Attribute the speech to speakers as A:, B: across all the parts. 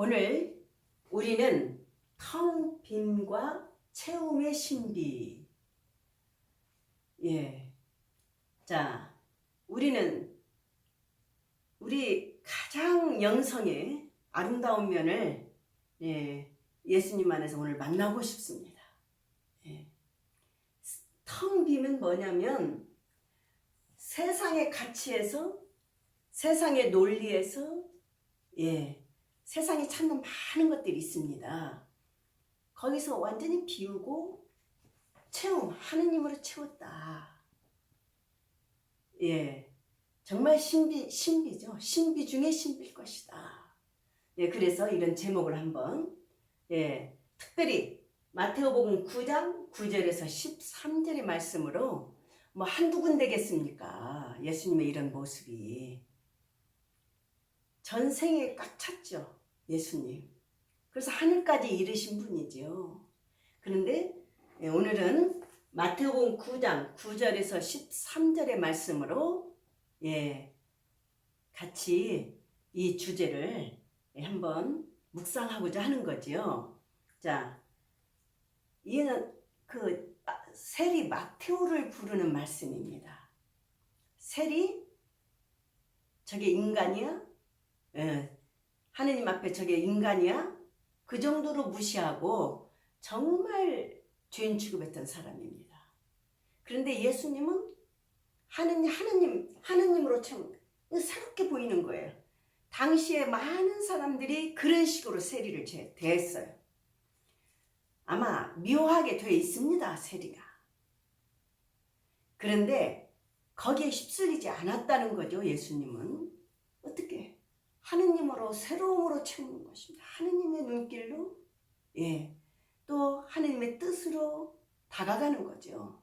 A: 오늘 우리는 텅 빈과 채움의 신비. 예. 자, 우리는 우리 가장 영성의 아름다운 면을 예, 예수님 안에서 오늘 만나고 싶습니다. 예. 텅 비면 뭐냐면 세상의 가치에서 세상의 논리에서 예, 세상에 찾는 많은 것들이 있습니다. 거기서 완전히 비우고 채움 하느님으로 채웠다. 예, 정말 신비 신비죠. 신비 중에 신비일 것이다. 예, 그래서 이런 제목을 한번 예, 특별히 마태오복음 9장 9절에서 13절의 말씀으로 뭐 한두 군데겠습니까? 예수님의 이런 모습이 전생에 꽉 찼죠. 예수님. 그래서 하늘까지 이르신 분이죠. 그런데 예, 오늘은 마태복음 9장 9절에서 13절의 말씀으로 예, 같이 이 주제를 예, 한번 묵상하고자 하는 거지요. 자, 이는 그 마- 세리 마테오를 부르는 말씀입니다. 세리 저게 인간이야? 예, 하느님 앞에 저게 인간이야? 그 정도로 무시하고 정말 죄인 취급했던 사람입니다. 그런데 예수님은 하느님, 하느님, 하느님으로 참 새롭게 보이는 거예요. 당시에 많은 사람들이 그런 식으로 세리를 제- 대했어요. 아마 묘하게 돼 있습니다, 세리가. 그런데 거기에 휩쓸리지 않았다는 거죠, 예수님은. 어떻게? 하느님으로 새로움으로 채우는 것입니다. 하느님의 눈길로 예. 또 하느님의 뜻으로 다가가는 거죠.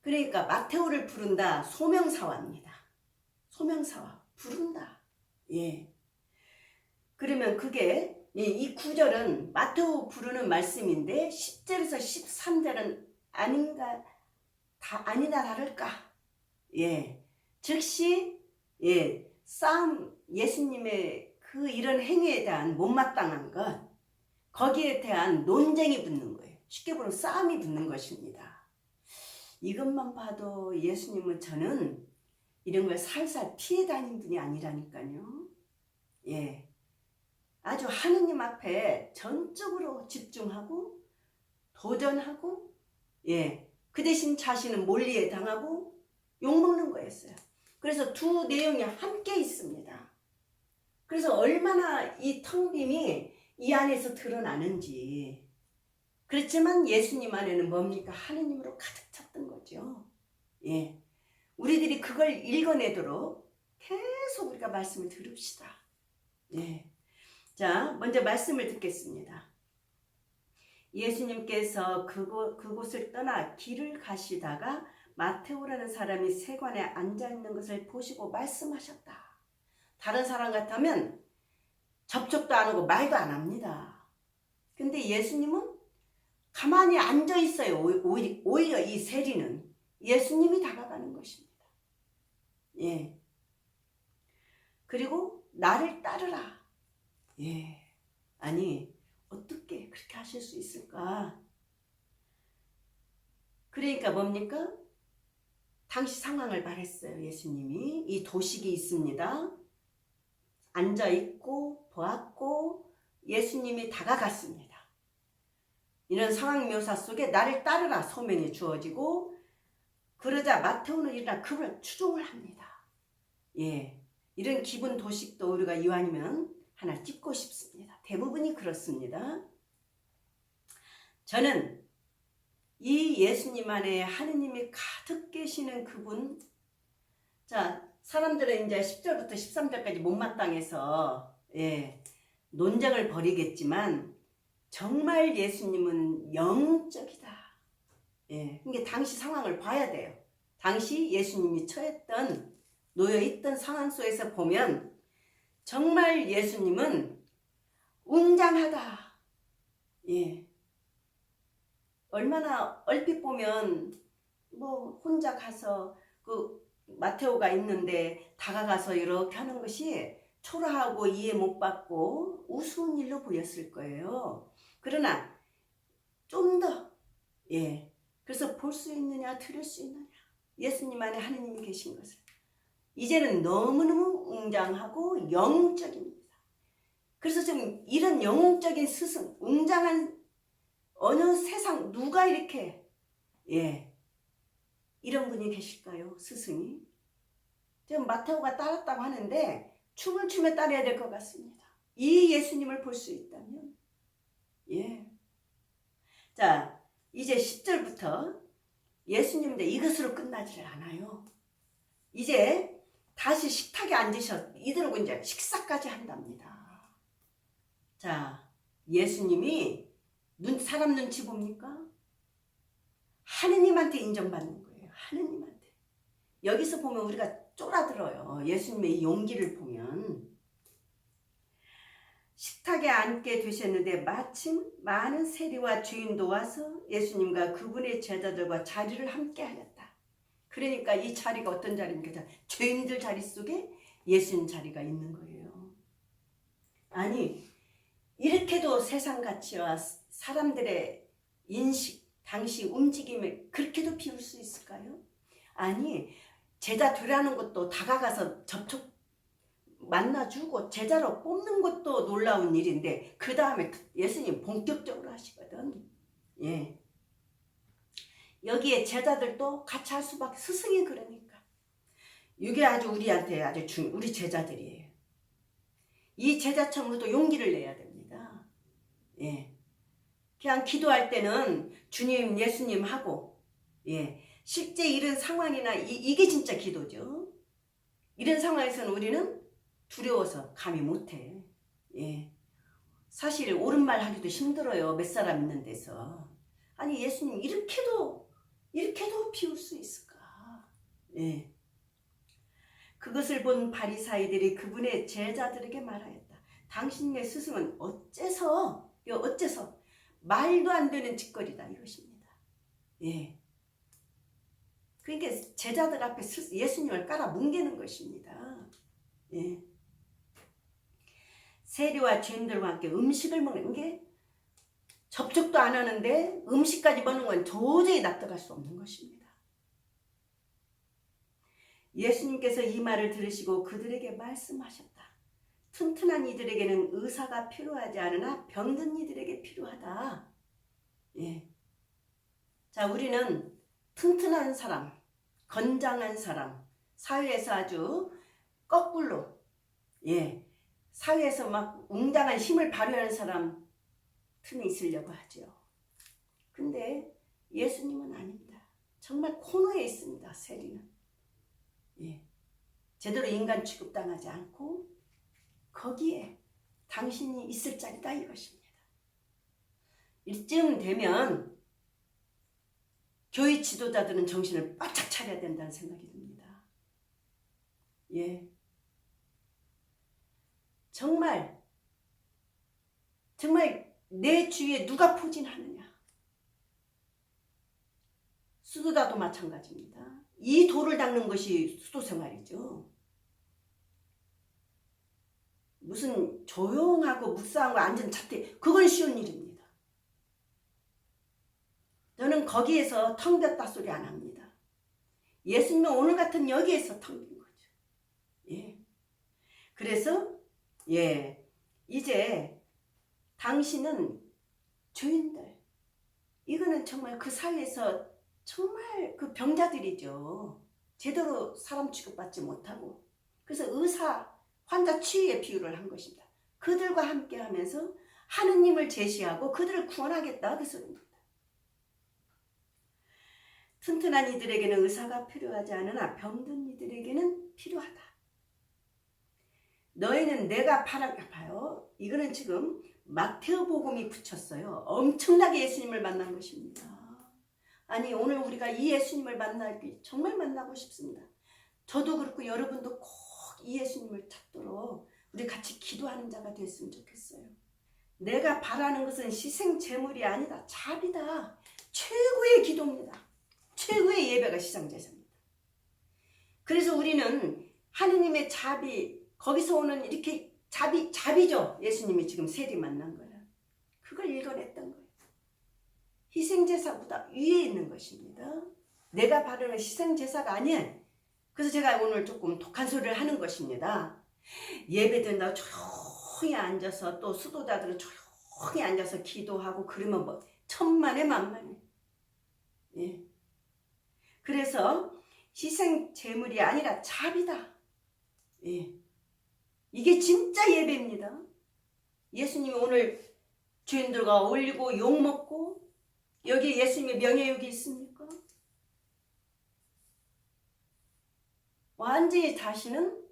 A: 그러니까 마테오를 부른다 소명사화입니다. 소명사화 부른다. 예. 그러면 그게 이, 이 구절은 마테오 부르는 말씀인데 10절에서 13절은 아닌가 다 아니나 다를까? 예. 즉시 예. 싸움 예수님의 그 이런 행위에 대한 못마땅한 것 거기에 대한 논쟁이 붙는 거예요. 쉽게 보면 싸움이 붙는 것입니다. 이것만 봐도 예수님은 저는 이런 걸 살살 피해 다닌 분이 아니라니까요. 예. 아주 하느님 앞에 전적으로 집중하고 도전하고 예. 그 대신 자신은 몰리에 당하고 욕먹는 거였어요. 그래서 두 내용이 함께 있습니다. 그래서 얼마나 이 텅빔이 이 안에서 드러나는지. 그렇지만 예수님 안에는 뭡니까? 하느님으로 가득 찼던 거죠. 예. 우리들이 그걸 읽어내도록 계속 우리가 말씀을 들읍시다. 예. 자, 먼저 말씀을 듣겠습니다. 예수님께서 그곳, 그곳을 떠나 길을 가시다가 마테오라는 사람이 세관에 앉아 있는 것을 보시고 말씀하셨다. 다른 사람 같으면 접촉도 안 하고 말도 안 합니다. 근데 예수님은 가만히 앉아 있어요. 오히려, 이 세리는 예수님이 다가가는 것입니다. 예. 그리고 나를 따르라. 예. 아니, 어떻게 그렇게 하실 수 있을까? 그러니까 뭡니까? 당시 상황을 말했어요. 예수님이. 이 도식이 있습니다. 앉아 있고 보았고 예수님이 다가갔습니다. 이런 상황 묘사 속에 나를 따르라 소명이 주어지고 그러자 마태오는 일어나 그를 추종을 합니다. 예, 이런 기분 도식도 우리가 이왕이면 하나 찍고 싶습니다. 대부분이 그렇습니다. 저는 이 예수님 안에 하느님이 가득 계시는 그분, 자, 사람들은 이제 10절부터 13절까지 못마땅해서 예, 논쟁을 벌이겠지만 정말 예수님은 영적이다. 예, 그게 당시 상황을 봐야 돼요. 당시 예수님이 처했던 놓여 있던 상황 속에서 보면 정말 예수님은 웅장하다. 예. 얼마나 얼핏 보면 뭐 혼자 가서 그 마테오가 있는데 다가가서 이렇게 하는 것이 초라하고 이해 못 받고 우스운 일로 보였을 거예요. 그러나 좀 더, 예. 그래서 볼 수 있느냐, 들을 수 있느냐. 예수님 안에 하느님이 계신 것을. 이제는 너무너무 웅장하고 영적입니다. 그래서 좀 이런 영적인 스승, 웅장한 어느 세상 누가 이렇게 예 이런 분이 계실까요? 스승이 지금 마테오가 따랐다고 하는데 춤을 추며 따라야 될 것 같습니다. 이 예수님을 볼 수 있다면 예. 자 이제 10절부터 예수님인데 이것으로 끝나지를 않아요. 이제 다시 식탁에 앉으셔 이들하고 이제 식사까지 한답니다. 자 예수님이 눈, 사람 눈치 봅니까? 하느님한테 인정받는 거예요. 하느님한테. 여기서 보면 우리가 쫄아들어요. 예수님의 이 용기를 보면. 식탁에 앉게 되셨는데 마침 많은 세리와 주인도 와서 예수님과 그분의 제자들과 자리를 함께 하였다. 그러니까 이 자리가 어떤 자리입니까? 죄인들 자리 속에 예수님 자리가 있는 거예요. 아니, 이렇게도 세상 가치와 사람들의 인식, 당시 움직임을 그렇게도 비울 수 있을까요? 아니, 제자 되라는 것도 다가가서 접촉 만나주고 제자로 뽑는 것도 놀라운 일인데 그 다음에 예수님 본격적으로 하시거든. 예. 여기에 제자들도 같이 할 수밖에 스승이 그러니까 이게 아주 우리한테 아주 중 우리 제자들이에요. 이 우리도 용기를 내야 됩니다. 예. 그냥 기도할 때는 주님, 예수님 하고, 예. 실제 이런 상황이나 이, 이게 진짜 기도죠. 이런 상황에서는 우리는 두려워서 감히 못해. 예. 사실 옳은 말 하기도 힘들어요. 몇 사람 있는 데서. 아니, 예수님, 이렇게도, 이렇게도 비울 수 있을까? 예. 그것을 본 바리사이들이 그분의 제자들에게 말하였다. 당신의 스승은 어째서, 어째서 말도 안 되는 짓거리다 이것입니다. 예. 그러니까 제자들 앞에 예수님을 깔아 뭉개는 것입니다. 예. 세리와 죄인들과 함께 음식을 먹는 게 접촉도 안 하는데 음식까지 먹는 건 도저히 납득할 수 없는 것입니다. 예수님께서 이 말을 들으시고 그들에게 말씀하셨다. 튼튼한 이들에게는 의사가 필요하지 않으나 병든 이들에게 필요하다. 예. 자, 우리는 튼튼한 사람, 건장한 사람, 사회에서 아주 거꾸로, 예, 사회에서 막 웅장한 힘을 발휘하는 사람 틈이 있으려고 하죠. 근데 예수님은 아닙니다. 정말 코너에 있습니다, 세리는. 예. 제대로 인간 취급당하지 않고 거기에 당신이 있을 자리다 이것입니다. 이쯤 되면 교회 지도자들은 정신을 바짝 차려야 된다는 생각이 듭니다. 예. 정말, 정말 내 주위에 누가 포진하느냐. 수도자도 마찬가지입니다. 이 돌을 닦는 것이 수도 생활이죠. 무슨 조용하고 무쌍하고 앉은 자태, 그건 쉬운 일입니다. 저는 거기에서 텅 빈다 소리 안 합니다. 예수님은 오늘 같은 여기에서 텅빈 거죠. 예. 그래서, 예. 이제 당신은 주인들, 이거는 정말 그 사회에서 정말 그 병자들이죠. 제대로 사람 취급받지 못하고. 그래서 의사, 환자 치유에 비유를 한 것입니다. 그들과 함께 하면서 하느님을 제시하고 그들을 구원하겠다 그 소리입니다. 튼튼한 이들에게는 의사가 필요하지 않으나 병든 이들에게는 필요하다. 너희는 내가 바라 봐요. 이거는 지금 마테오 복음이 붙였어요. 엄청나게 예수님을 만난 것입니다. 아니 오늘 우리가 이 예수님을 만나기 정말 만나고 싶습니다. 저도 그렇고 여러분도 꼭 이 예수님을 찾도록 우리 같이 기도하는 자가 됐으면 좋겠어요. 내가 바라는 것은 희생 제물이 아니다. 자비다. 최고의 기도입니다. 최고의 예배가 시상제사입니다. 그래서 우리는 하느님의 자비 거기서 오는 이렇게 자비 자비죠. 예수님이 지금 세리 만난 거는 그걸 읽어냈던 거예요. 희생 제사보다 위에 있는 것입니다. 내가 바르는 희생 제사가 아닌 그래서 제가 오늘 조금 독한 소리를 하는 것입니다. 예배 드린다고 조용히 앉아서 또 수도자들은 조용히 앉아서 기도하고 그러면 뭐 천만에 만만해. 예. 그래서 희생 제물이 아니라 자비다. 예. 이게 진짜 예배입니다. 예수님이 오늘 주인들과 올리고 욕 먹고 여기 예수님의 명예욕이 있습니까? 완전히 다시는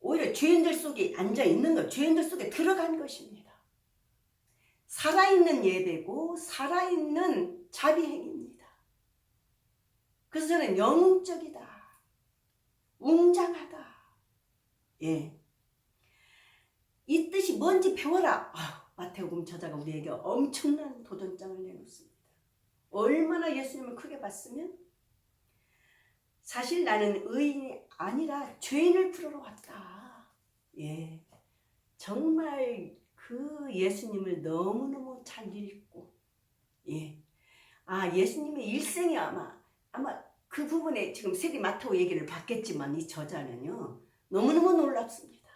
A: 오히려 죄인들 속에 앉아 있는 것, 죄인들 속에 들어간 것입니다. 살아있는 예배고 살아있는 자비행입니다. 그래서 저는 영웅적이다. 웅장하다. 예. 이 뜻이 뭔지 배워라. 아, 마태복음 저자가 우리에게 엄청난 도전장을 내놓습니다. 얼마나 예수님을 크게 봤으면 사실 나는 의인이 아니라 죄인을 풀으러 왔다. 예. 정말 그 예수님을 너무너무 잘 읽고, 예. 아, 예수님의 일생이 아마, 아마 그 부분에 지금 세리 마테오 얘기를 받겠지만 이 저자는요, 너무너무 놀랍습니다.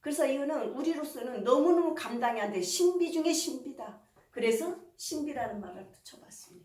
A: 그래서 이거는 우리로서는 너무너무 감당이 안 돼. 신비 중에 신비다. 그래서 신비라는 말을 붙여봤습니다.